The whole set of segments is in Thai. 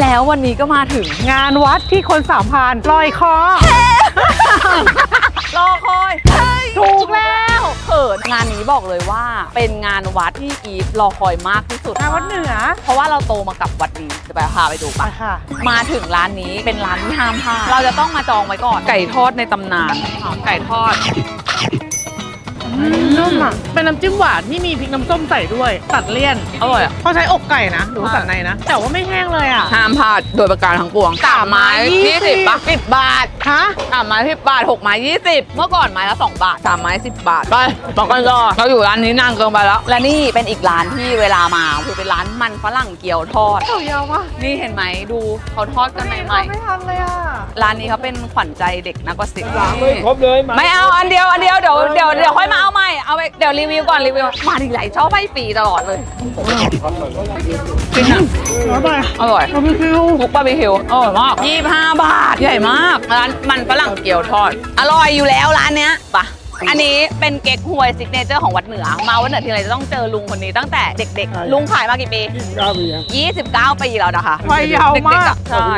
แล้ววันนี้ก็มาถึง งานวัดที่คนสามพรานลอยคอ รอคอยถูกแล้วเขินงานนี้บอกเลยว่า เป็นงานวัดที่อีฟรอคอยมากที่สุดงานวัดเหนือ เพราะว่าเราโตมากับวัดนี้จะไปพาไปดูไปปะค่ะ มาถึงร้านนี้เป็นร้านที่ห้ามพลาดเราจะต้องมาจองไว้ก่อนไก่ทอดในตำนานอ๋อไก่ทอด นุ่มอะ เป็นน้ำจิ้มหวานที่มีพริกน้ำส้มใส่ด้วย ตัดเลี่ยน อร่อยอะเขาใช้อกไก่นะหรือว่าสันในนะ แต่ว่าไม่แห้งเลยอะ ห้ามพลาดโดยประการทั้งปวงสามไม้ยี่ยี่สิสิบบปะสิบบาทฮะสามไม้สิบบาทหกไม้ยี่สิบเมื่อก่อนไม้ละสองบาทสามไม้สิบบาทไปบอกกันต่อเราอยู่ร้านนี้นานเกินไปแล้ว และนี่เป็นอีกร้านที่เวลามาคือเป็นร้านมันฝรั่งเกี๊ยวทอดเต่ายาวปะนี่เห็นไหมดูเขาทอดกันใหม่ไม่ทันเลยอะๆร้านนี้เขาเป็นขวัญใจเด็กนักก็สิบไม่ครบเลยไม่เอาอันเดียวอันเดียวเดี๋ยวเดี๋ยวเดี๋ยวค่อยมาเอาใหม่ เอาไป เดี๋ยวรีวิวก่อนรีวิว มาทีไรชอบให้ฟรีตลอดเลยจริงอะร้อยไปอร่อยเราไม่คิวบุกบาร์บีคิวอร่อยมาก25 บาท ใหญ่มาก ร้านมันฝรั่งเกี๊ยวทอด อร่อยอยู่แล้วร้านเนี้ยปะอันนี้เป็นเก๊กฮวยซิกเนเจอร์ของวัดเหนือ มาวัดเหนือทีไรจะต้องเจอลุงคนนี้ตั้งแต่เด็กๆ ลุงขายมากี่ปีเก้าปีครับ29 ปีแล้วนะคะ วัยยาวเด็กมาๆกอะใช่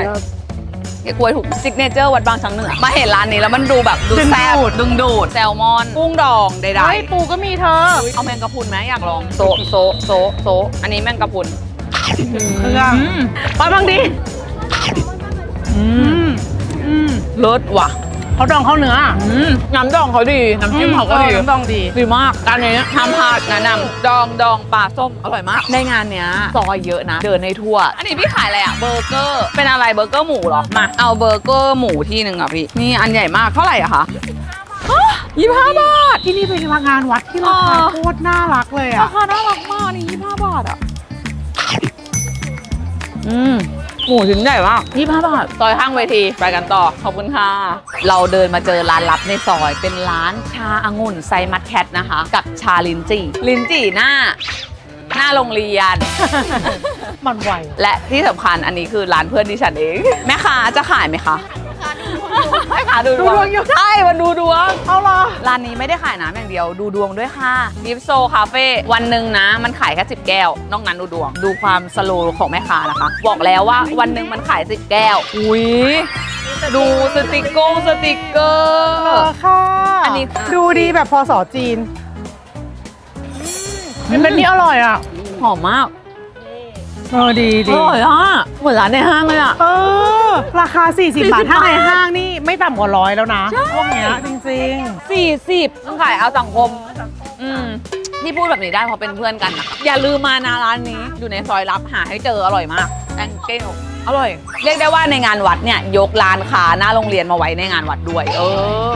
เก๊กฮวยถูกซิกเนเจอร์วัดบางช้างเหนือมาเห็นร้านนี้แล้วมันดูแบบดูแซ่บดึงดูดดึงดูดแซลมอนกุ้งดองใดเฮ้ยปูก็มีเธอๆเอาแมงกะพรุนไหมอยากลองโซะโซะโซะโซะอันนี้แมงกะพรุนเครื่องไปบางดีอืมอืมเลิศว่ะ เขาดองเข้าเนื้ออืมน้ำดองเขาดี น้ำจิ้มเขาก็ดีออน้ำดองดี ดีมากร้านนี้ห้ามพลาดแนะนำดองดองปลาส้มอร่อยมาก ในงานเนี้ยซอยเยอะนะ เดินในทั่ว อันนี้พี่ขายอะไรอะเบอร์เกอร์ เป็นอะไรเบอร์เกอร์หมูเหรอ มา เอาเบอร์เกอร์หมูที่หนึ่งอะพี่ นี่อันใหญ่มาก เท่าไหร่อะคะยี่ห้าบาท ที่นี่เป็นงานวัดที่ราคาอ๋อโคตรน่ารักเลยราอะคาน่ารักมากนี่ยี่ห้าบาทอะอืม หมูชิ้นใหญ่มากยี่ห้าบาท ซอยข้างเวที ไปกันต่อ ขอบคุณค่ะ เราเดินมาเจอร้านลับในซอย เป็นร้านชาองุ่นไซมัดแคทนะคะ กับชาลินจีลินจีหน้า หน้าโรงเรียน มันไว และที่สำคัญอันนี้คือร้านเพื่อนดิฉันเอง แม่ค้าจะขายไหมคะ แม่ค้าดูดวงใช่มันดูดวง เอาล่ะร้านนี้ไม่ได้ขายน้ำอย่างเดียว ดูดวงด้วยค่ะดิฟโซคาเฟ่วันหนึ่งนะ มันขายแค่สิบแก้ว นอกนั้นดูดวง ดูความสโลว์ของแม่ค้านะคะ บอกแล้วว่าวันหนึ่งมันขายสิบแก้ว อุ้ยดูสติกโกงสติกเกอเอร์ อค่ะอันนี้ ดูดีแบบพอสอจีนมันเป็นนี่อร่อยอะ หอมมาก เออดีอดีร่อยอะเหมือนร้านในห้างเลยอะ เออ ราคา 40 บาท 40ถ้าในบาท ห้างนี่ไม่ต่ำกว่าร้อยแล้วนะพวกเนี้ยจริงสี่สิบต้องขายเอาสังคม อืมที่พูดแบบนี้ได้เพราะเป็นเพื่อนกันนะคะอย่าลืมมานะร้านนี้ อยู่ในซอยลับหาให้เจออร่อยมากแองเกล อร่อย เรียกได้ว่าในงานวัดเนี่ยยกร้านค้าหน้าโรงเรียนมาไว้ในงานวัดด้วย เอ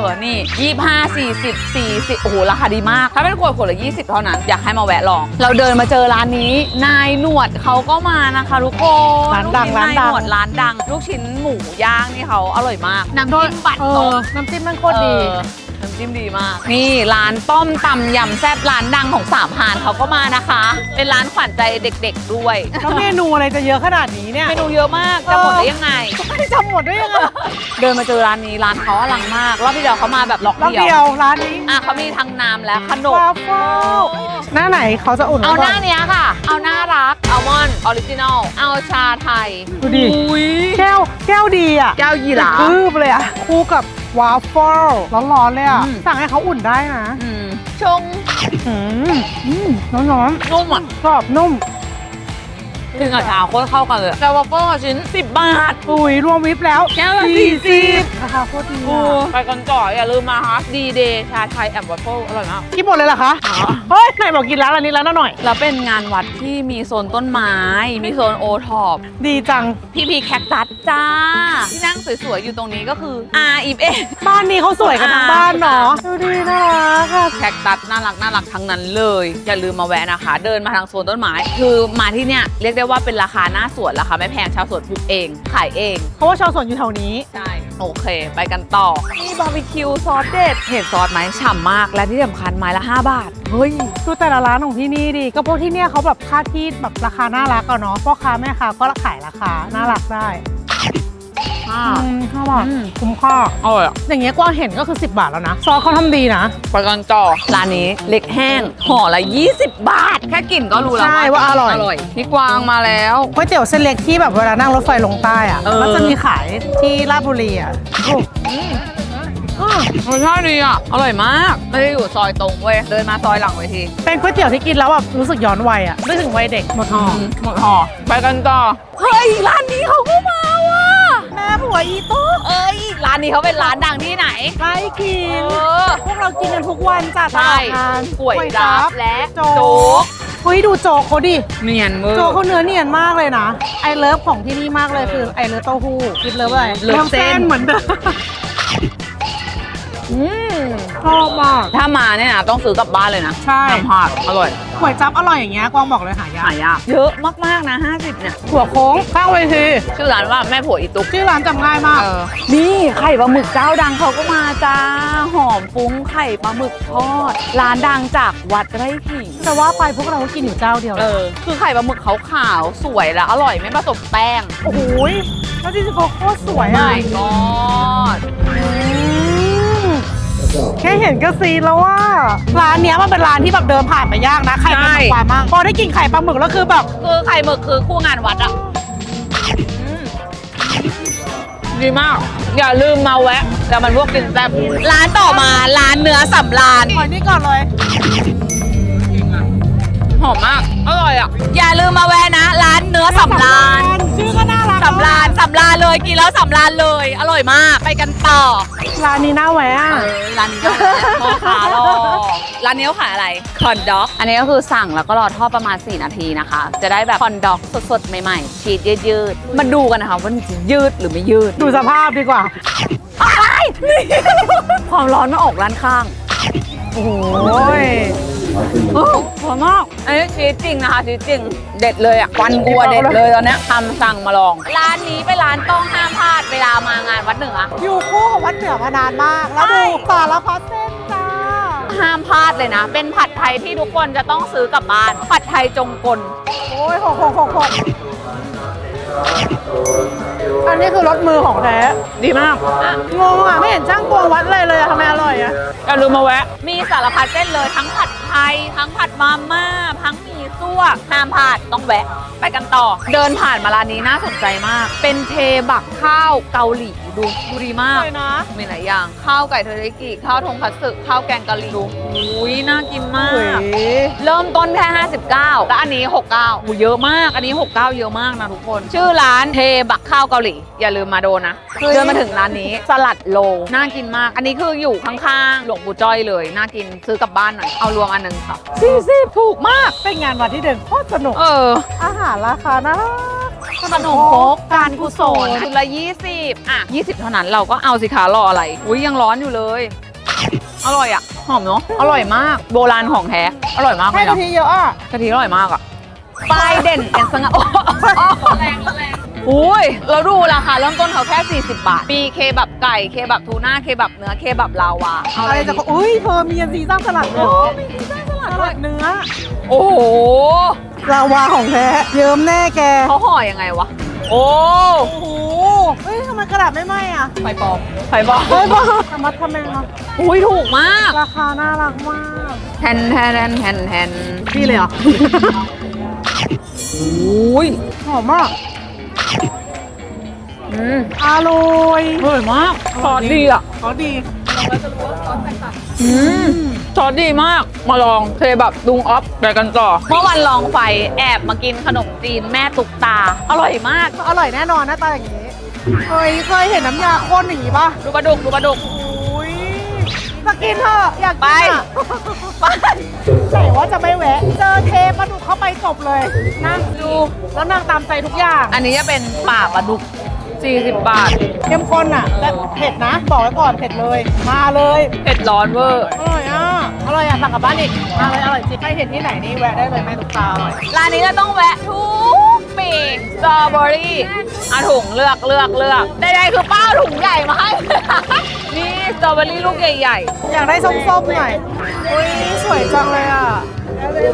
อ นี่25 40 40โอ้โหราคาดีมาก ถ้าเป็นขวดขวดละ20เท่านั้น อยากให้มาแวะลอง เราเดินมาเจอร้านนี้ นายหนวดเขาก็มานะคะทุกคนร้านดังลูกชิ้ร้านดัง ยหนวดร้านดัง ลูกชิ้นหมูย่างนี่เขาอร่อยมากน้ำจิ้มบัตๆเอโต อน้ำจิ้มมันโคตรดี เออน้ำ จิ้มดีมาก นี่ร้านต้มตำยำแซ่บร้านดังของสามพรานเขาก็มานะคะ เป็นร้านขวัญใจเด็กๆด้วยแล้วเมนูอะไรจะเยอะขนาดนี้เนี่ย เมนูเยอะมากจะหมดได้ยังไงไม่จำหมดได้ยังไง เดินมาเจอร้านนี้ร้านเขาอลังมากรอบที่เดียวเขามาแบบล็อกรอบเดีเดียยววร้านนี้อะเขามีทั้งน้ำและขนม วาฟเฟิลหน้าไหนเขาจะอุ่นเอาหไว้น้าก่เนี้ยค่ะ เอาหน้ารักอัลมอนด์ออริจินอล เอาชาไทย ดูดิ อุ้ยแก้วแก้วดีอะแก้วยีราฟ คืบเลยอะ คู่กับ วาฟเฟิลร้อนๆเลยอะ อืม สั่งให้เขาอุ่นได้นะอืมชงอืมอืมร้อนนุ่มอะๆกรอบนุ่ม กินกับชาโคตรเข้ากันเลยแต่วอฟเฟิลชิ้น 10 บาทอุ้ยรวมวิปแล้วแก้วละสี่40 ราคาโคตรดีโอ้อะไปกันต่ออย่าลืมมาฮะดีเดย์ชาไทยแอมวัฟเฟิลอร่อยมาก กินหมดเลยเหรอคะอ๋อเฮ้ยไหนบอกกินร้านอันนี้แล้วนะหน่อย แล้วเป็นงานวัดที่มีโซนต้นไม้ มีโซนโอท็อปดีจัง พี่พีแคคตัสจ้า ที่นั่งสวยๆ อยู่ตรงนี้ก็คือ R i f บ้านนี้เขาสวยกันทั้งบ้านเนาะดูดีน่ารักค่ะแคคตัสน่ารักน่ารักทั้งนั้นเลย อย่าลืมมาแวะนะคะ เดินมาทางโซนต้นไม้ คือมาที่เนี่ยเรียกได้ว่าเป็นราคาหน้าสวนราคาไม่แพงชาวสวนปลูกเอง ขายเอง เพราะว่าชาวสวนอยู่แถวนี้ ใช่ โอเค ไปกันต่อนี่บาร์บีคิวซอสเด็ดเห็นซอสไหมฉ่ำมากและที่สำคัญไม้ละ 5 บาท เฮ้ยดูแต่ละร้านของที่นี่ดิก็พวกที่เนี่ยเขาแบบค่าที่แบบราคาน่ารักอะเนาะพ่อค้าแม่ค้าก็ขายราคาน่ารักได้ อค่าอืมชอบอะอืมคุ้มค่าอร่อยอะอย่างเงี้ยกวางเห็นก็คือ 10 บาทแล้วนะ ซอสเขาทำดีนะ ไปกันต่อ ร้านนี้เล็กแห้งห่อละ 20 บาท แค่กลิ่นก็รู้แล้วใช่ว่าอร่อย อร่อยพี่กวางมาแล้ว ก๋วยเตี๋ยวเส้นเล็กที่แบบเวลานั่งรถไฟลงใต้อะเออ มันจะมีขายที่ราชบุรีอะโอ้อืมรสชาติดีอะ อร่อยมากไม่ได้อยู่ซอยตรงเว้ย เดินมาซอยหลังเวที เป็นก๋วยเตี๋ยวที่กินแล้วแบบรู้สึกย้อนวัยอะนึกถึงวัยเด็กหมดห่อหมดห่อไปกันต่อ เฮ้ย ร้านนี้เขาก็มาว่ะแม่ผัวอีตุ๊กเอ้ย ร้านนี้เขาเป็นร้านดังที่ไหน ไล่กินเออพวกเรากินกันทุกวันจ้ะตใช่ลาดงานก๋วยจั๊บและโจ๊โจ๊กกเฮ้ยดูโจ๊กเขาดิ เนียนเวอร์ โจ๊กเขาเนื้อเนียนมากเลยนะ ไอเลิฟของที่นี่มากเลยคือไอเลิฟเต้าหู้กินเลิฟอะไรเลิฟเส้น เหมือนเดิมอืม ชอบมาก ถ้ามาเนี่ยนะต้องซื้อกลับบ้านเลยนะใช่ ห้ามพลาดอร่อย ก๋วยจั๊บอร่อยอย่างเงี้ยกวางบอกเลยหายากหายาก เยอะมากๆนะ 50 เนี่ย ถั่วโค้งข้างเวทีชื่อร้านว่าแม่ผัวอีตุ๊ก ชื่อร้านจำง่ายมาก เออ นี่ไข่ปลาหมึกเจ้าดังเขาก็มาจ้า หอมฟุ้งไข่ปลาหมึกทอด ร้านดังจากวัดไร่ขิง แต่ว่าไปพวกเราก็กินอยู่เจ้าเดียวเออคือไข่ปลาหมึกขาวๆสวยและอร่อยไม่ผสมแป้งโอ้โหยแล้วที่เขาโคตรสวยอะ ไม่กอดอืม แค่เห็นก็ซีดแล้วว่า ร้านเนี้ยมันเป็นร้านที่แบบเดินผ่านไปยากนะใครเป็นแบบกวางมั่งพอได้กินไข่ปลาหมึกแล้วคือแบบคือไข่หมึกคือคู่งานวัดอะอืมดีมาก อย่าลืมมาแวะแล้วมันพวกกินแซ่บร้านต่อมาร้านเนื้อสำราญขอนี่ก่อนเลย หอมมาก อร่อยอะ อย่าลืมมาแวะนะ ร้านเนื้อสำราญชื่อก็น่ารักสำราญสำราญเลยกินแล้วสำราญเลย อร่อยมากไปกันต่อร้านนี้น่าแวะอะเออร้านนี้ก็พ่อค้ารอร้านนี้เขาขายอะไรคอนด็อก อันนี้ก็คือสั่งแล้วก็รอทอดประมาณ 4 นาทีนะคะ จะได้แบบคอนด็อกสดๆ ใหม่ๆ ชีสยืดๆมาดูกันนะคะว่ามันจะยืดหรือไม่ยืดดูสภาพดีกว่าอ้ายความร้อนมันออกร้านข้าง โอ้ย โอ้หอมมาก อันนี้ชีสจริงนะคะชีสจริง เด็ดเลยอะควันกลัวเด็ดเลยตอนเนี้ยทำสั่งมาลอง ร้านนี้เป็นร้านต้องห้ามพลาดเวลามางานวัดเหนือ อยู่คู่กับวัดเหนือมานานมาก แล้วดูสารพัดเส้นจ้า ห้ามพลาดเลยนะ เป็นผัดไทยที่ทุกคนจะต้องซื้อกลับบ้าน ผัดไทยจงกล โอ้ยหกหกหกหก อันนี้คือรสมือของแท้ดีมากงงอะไม่เห็นช่างตวงวัดเลยเลยอะทำไมอร่อยอะอย่าลืมมาแวะ มีสารพัดเส้นเลยทั้งผัดไทย ทั้งผัดมาม่าทั้งหมี่ซั่วห้ามพลาดต้องแวะ ไปกันต่อ เดินผ่านมาร้านนี้น่าสนใจมาก เป็นเทบักข้าวเกาหลี ดูดูดีมากเลยนะ มีหลายอย่าง ข้าวไก่เทอริยากิข้าวทงคัตสึข้าวแกงกะหรี่ดูอุ้ยน่ากินมาก เริ่มต้นแค่ 59 แล้วอันนี้ 69หูเยอะมาก อันนี้ 69 เยอะมากนะทุกคน ชื่อร้านเทบักข้าวเกาหลี อย่าลืมมาโดนนะเฮ้ยเดินมาถึงร้านนี้ สลัดโล น่ากินมาก อันนี้คืออยู่ข้างๆ หลวงปู่จ้อยเลย น่ากิน ซื้อกลับบ้านหน่อย เอารวมอันหนึงค่ะ40ถูกมาก เป็นงานวัดที่เดินโคตรสนุก เออ อาหารราคาน่ารัก ขนมครกการกุศลชุดละ20 อะ 20 เท่านั้นเราก็เอาสิคะรออะไร อุ้ยยังร้อนอยู่เลย อร่อยอะ หอมเนาะอร่อยมากโบราณของแท้ อร่อยมากเลให้ยกะนะทิเยอะอะกะทิอร่อยมากอะป้ายเด่นเป็นสง่าโอ้แรงแรงอุ้ยเราดูราคาเริ่มต้นเขาแค่ 40 บาทมีเคบับไก่เคบับทูน่าเคบับเนื้อเคบับลาวาเอาอะอะไรไรจะดี อุ้ยเธอมียันซีซ่าสลัดเลยโอ้เหรอมีซีซ่าสลัดสด้วลัยดเนื้อ โอ้โห ลาวาของแท้เยิ้มแน่แก เขาห่อยังไงวะ โอ้โอ้โหเฮ้ยทำไมกระดาษไม่ไหม้อะไฟปลอมไฟปลอมเฮ้ยบ้าทำมัดทำแมงเนาะอุ้ยถูกมากราคาน่ารักมากแทนแทนแทนแทนแทนพี่เลยเหรออุ้ยหอมมากอืมอร่อยอร่อยมากซอสดีอะเขาดีอืม ซอสดีมากมาลองเคแบบดุงออฟไปกันต่อ เมื่อวันลองไฟแอบมากินขนมจีนแม่ตุกตา อร่อยมาก อร่อยแน่นอนหน้าตาอย่างนี้เคยเคยเห็นน้ำยาข้นอย่างนี้ป่ะดูปลาดุกดูปลาดุกอุ้ยจะกินเถอะอยากไปกินอะไปแต่ว่าจะไม่แวะ เจอเทปลาดุกเข้าไปจบเลยนั่งดูแล้วนั่งตามใจทุกอย่างอันนี้จะเป็นป่าปลาดุก 40 บาทเข้มข้นอะและเผ็ดนะ บอกไว้ก่อนเผ็ดเลย มาเลย เผ็ดร้อนเวอร์ อร่อยอะ อร่อยอะสั่งกลับบ้านอีกมาเลยอร่อยจริงใครเห็นที่ไหนนี่แวะได้เลยแม่ตุ๊กตาอร่อยร้านนี้จะต้องแวะทุกปีสตรอเบอรี่อะถุงเลือกเลือกเลือกได้ๆคือป้าเอาถุงใหญ่มาให้ นี่สตรอเบอรี่ลูกใหญ่อยากได้ส้มๆหน่อยอุ้ยสวยจังเลยอะ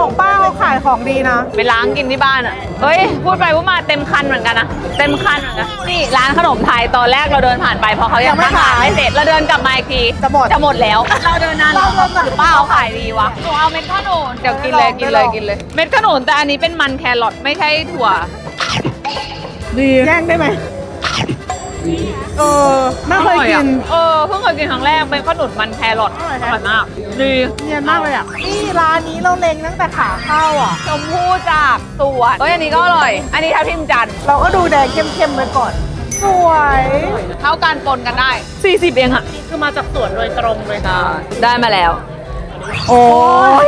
ของป้าเขาขายของดีนะ ไปล้างกินที่บ้านอะเฮ้ย พูดไปพูดมาเต็มคันเหมือนกันนะ เต็มคันเหมือนกันนี่ร้านขนมไทยตอนแรกเราเดินผ่านไปเพราะเขายังยังไม่ตั้งร้านขายไม่เสร็จเราเดินกลับมาอีกทีจะหมดจะหมดแล้ว เราเดินนานเราเดินนานป้าเขาขายดีวะหนูเอาเม็ดขนุนเดี๋ยวกินเลยได้ลองกินเลยได้ลองกินเลย เม็ดขนุนแต่อันนี้เป็นมันแครอทไม่ใช่ถั่ว ดี แย่งได้ไหม เออไม่เคยกิน เออเพิ่งเคยกินครั้งแรกเป็นขนุนมันแครอทอร่อยอนะร่อยมากดีเนียนมากเลยอะ นี่ร้านนี้เราเล็งตั้งแต่ขาเข้าอะ ชมพู่จากสวนเฮ้ยอันนี้ก็อร่อย อันนี้ทับทิมจันทร์เราก็ดูแดงเข้มๆไปก่อน สวยเท่ากันปนกันได้ 40 เองอะคือมาจากสวนโดยตรงเลยได้มาแล้ว โอ้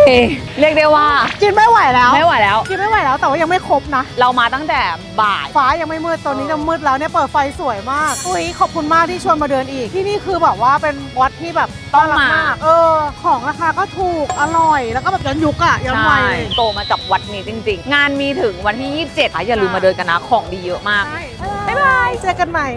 ยเรียกได้ว่ากินไม่ไหวแล้ว ไม่ไหวแล้ว กินไม่ไหวแล้วแต่ว่ายังไม่ครบนะ เรามาตั้งแต่บ่าย ฟ้ายังไม่มืดตอนนี้จะมืดแล้วเนี่ยเปิดไฟสวยมากอุ้ยขอบคุณมากที่ชวนมาเดินอีก ที่นี่คือแบบว่าเป็นวัดที่แบบต้องมาน่รักกเออ ของราคาก็ถูกอร่อยแล้วก็แบบย้อนยุคอะย้อนวัใช่ยโตมากับวัดนี้จริง ๆ งานมีถึงวันที่ 27ค่ะอย่าลืมมาเดินกันนะของดีเยอะมากบ๊ายบายเจอกันใหม่